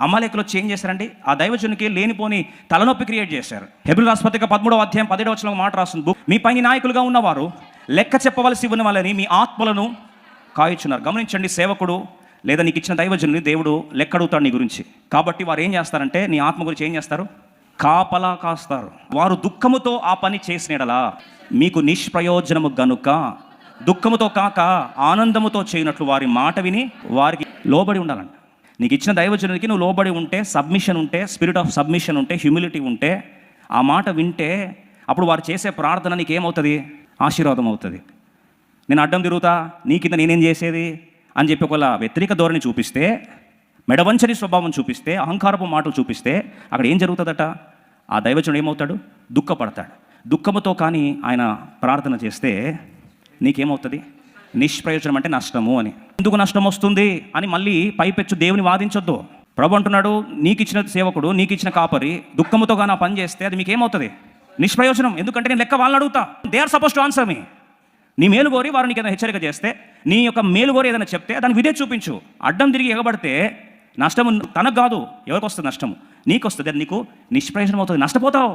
అమలేఖలో change చేశారండి. ఆ దైవజనుకి లేనిపోని తలనొప్పి క్రియేట్ చేశారు. హెబ్రిల్ రాష్ట్రపతిక పదమూడవ అధ్యాయం పదిహేడు వచ్చిన మాట రాస్తుంది. మీ పైన నాయకులుగా ఉన్నవారు లెక్క చెప్పవలసి ఉన్న వాళ్ళని మీ ఆత్మలను కాయచున్నారు. గమనించండి సేవకుడు లేదా నీకు ఇచ్చిన దైవజనుని దేవుడు లెక్క అడుగుతాడు నీ గురించి. కాబట్టి వారు ఏం చేస్తారంటే నీ ఆత్మ గురించి ఏం చేస్తారు? కాపలా కాస్తారు. వారు దుఃఖముతో ఆ పని చేసినడలా మీకు నిష్ప్రయోజనము గనుక దుఃఖముతో కాక ఆనందముతో చేయనట్లు వారి మాట విని వారికి లోబడి ఉండాలంట. నీకు ఇచ్చిన దైవజనునికి నువ్వు లోబడి ఉంటే సబ్మిషన్ ఉంటే స్పిరిట్ ఆఫ్ సబ్మిషన్ ఉంటే హ్యూమిలిటీ ఉంటే ఆ మాట వింటే అప్పుడు వారు చేసే ప్రార్థన నీకు ఏమవుతుంది ఆశీర్వాదం అవుతుంది. నేను అడ్డం తిరుగుతా నీ కింద నేనేం చేసేది? అని చెప్పి ఒకవేళ వ్యతిరేక ధోరణి చూపిస్తే మెడవంచని స్వభావం చూపిస్తే అహంకారపు మాటలు చూపిస్తే అక్కడ ఏం జరుగుతుందట? ఆ దైవజనుడు ఏమవుతాడు? దుఃఖపడతాడు. దుఃఖముతో కానీ ఆయన ప్రార్థన చేస్తే నీకేమవుతుంది? నిష్ప్రయోజనం అంటే నష్టము అని. ఎందుకు నష్టం వస్తుంది అని మళ్ళీ పైపెచ్చు దేవుని వాదించొద్దు. ప్రభు అంటున్నాడు నీకు ఇచ్చిన సేవకుడు నీకు ఇచ్చిన కాపరి దుఃఖముతో కానీ ఆ పని చేస్తే అది మీకేమవుతుంది? నిష్ప్రయోజనం. ఎందుకంటే నేను లెక్క వాళ్ళని అడుగుతా. They are suppose to answer me నీ మేలు కోరి వారు నీకు ఏదైనా హెచ్చరిక చేస్తే నీ యొక్క మేలు కోరి ఏదైనా చెప్తే దానికి విధే చూపించు. అడ్డం తిరిగి ఎగబడితే నష్టము తనకు కాదు ఎవరికి వస్తుంది నష్టము? నీకు వస్తుంది అది నీకు నిష్ప్రయోజనం అవుతుంది నష్టపోతావు.